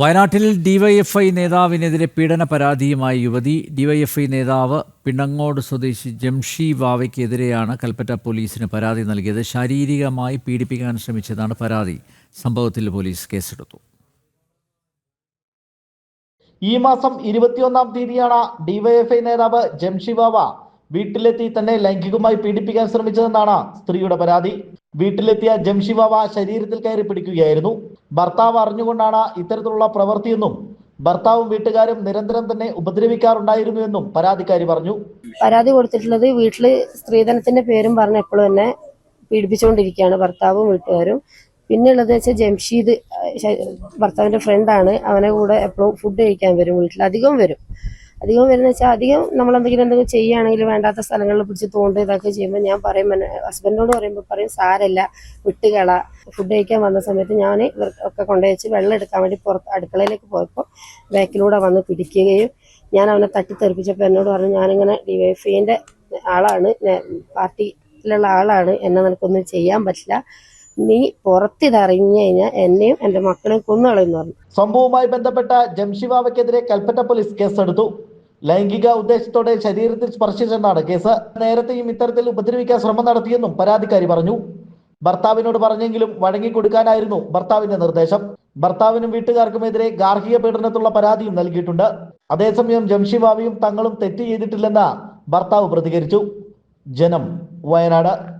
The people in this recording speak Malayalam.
വയനാട്ടിൽ ഡിവൈഎഫ്ഐ നേതാവിനെതിരെ പീഡന പരാതിയുമായി യുവതി. ഡിവൈഎഫ്ഐ നേതാവ് പിണങ്ങോട് സ്വദേശി ജംഷി വാവയ്ക്കെതിരെയാണ് കൽപ്പറ്റ പോലീസിന് പരാതി നൽകിയത്. ശാരീരികമായി പീഡിപ്പിക്കാൻ ശ്രമിച്ചതാണ് പരാതി. സംഭവത്തിൽ പോലീസ് കേസെടുത്തു. ഈ മാസം ഇരുപത്തിയൊന്നാം തീയതിയാണ് ഡിവൈഎഫ്ഐ നേതാവ് ജംഷി വാവ വീട്ടിലെത്തി തന്നെ ലൈംഗികമായി പീഡിപ്പിക്കാൻ ശ്രമിച്ചതെന്നാണ് സ്ത്രീയുടെ പരാതി. വീട്ടിലെത്തിയ ജംഷിബാവ ശരീരത്തിൽ കയറി പിടിക്കുകയായിരുന്നു. ഭർത്താവ് അറിഞ്ഞുകൊണ്ടാണ് ഇത്തരത്തിലുള്ള പ്രവൃത്തിയെന്നും ഭർത്താവും വീട്ടുകാരും നിരന്തരം തന്നെ ഉപദ്രവിക്കാറുണ്ടായിരുന്നു എന്നും പരാതിക്കാരി പറഞ്ഞു. പരാതി കൊടുത്തിട്ടുള്ളത് വീട്ടിൽ സ്ത്രീധനത്തിന്റെ പേരും പറഞ്ഞ എപ്പോഴും തന്നെ പീഡിപ്പിച്ചുകൊണ്ടിരിക്കുകയാണ് ഭർത്താവും വീട്ടുകാരും. പിന്നെ ഉള്ളത് വെച്ചാൽ ജംഷീദ് ഭർത്താവിന്റെ ഫ്രണ്ടാണ് അവനെ കൂടെ എപ്പോഴും ഫുഡ് കഴിക്കാൻ വരും വീട്ടിൽ അധികം വരും. അധികം വരുന്ന വെച്ചാൽ അധികം നമ്മൾ എന്തെങ്കിലും എന്തെങ്കിലും ചെയ്യുകയാണെങ്കിൽ വേണ്ടാത്ത സ്ഥലങ്ങളിൽ പിടിച്ച് തോണ്ട് ഇതൊക്കെ ചെയ്യുമ്പോൾ ഞാൻ പറയും ഹസ്ബൻഡിനോട് പറയുമ്പോൾ പറയും സാരല്ല വിട്ടുകള ഫുഡ് കഴിക്കാൻ വന്ന സമയത്ത് ഞാൻ ഇവർക്കൊക്കെ കൊണ്ടുവച്ച് വെള്ളം എടുക്കാൻ വേണ്ടി പുറത്ത് അടുക്കളയിലേക്ക് പോയപ്പോൾ ബാക്കിലൂടെ വന്ന് പിടിക്കുകയും ഞാൻ അവനെ തട്ടിത്തെറിപ്പിച്ചപ്പോൾ എന്നോട് പറഞ്ഞു ഞാനിങ്ങനെ ഡിവൈഫൈന്റെ ആളാണ് ഞാൻ പാർട്ടിയിലുള്ള ആളാണ് എന്നെ നിനക്കൊന്നും ചെയ്യാൻ പറ്റില്ല. നീ പുറത്തിതറിഞ്ഞു കഴിഞ്ഞാൽ എന്നെയും എന്റെ മക്കളെയും കൊന്നുകളയെന്ന് പറഞ്ഞു. സംഭവവുമായി ബന്ധപ്പെട്ട ജംഷിബാവയ്ക്കെതിരെ കൽപ്പറ്റ പോലീസ് കേസെടുത്തു. ലൈംഗിക ഉദ്ദേശത്തോടെ ശരീരത്തിൽ സ്പർശിച്ചെന്നാണ് കേസ്. നേരത്തെയും ഇത്തരത്തിൽ ഉപദ്രവിക്കാൻ ശ്രമം നടത്തിയെന്നും പരാതിക്കാരി പറഞ്ഞു. ഭർത്താവിനോട് പറഞ്ഞെങ്കിലും വഴങ്ങിക്കൊടുക്കാനായിരുന്നു ഭർത്താവിന്റെ നിർദ്ദേശം. ഭർത്താവിനും വീട്ടുകാർക്കുമെതിരെ ഗാർഹിക പീഡനത്തിലുള്ള പരാതിയും നൽകിയിട്ടുണ്ട്. അതേസമയം ജംഷിബാവിയും തങ്ങളും തെറ്റ് ചെയ്തിട്ടില്ലെന്ന് ഭർത്താവ് പ്രതികരിച്ചു. ജനം വയനാട്.